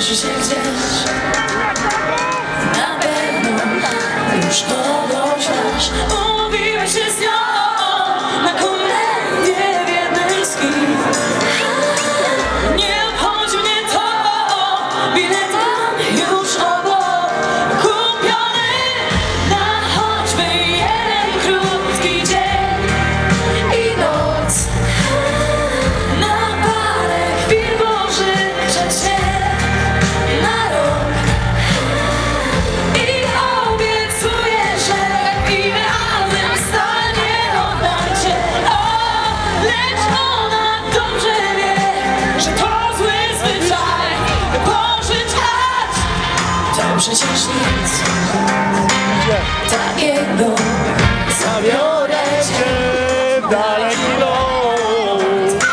也许时间。takiego Zabiorę cię w daleki ląd.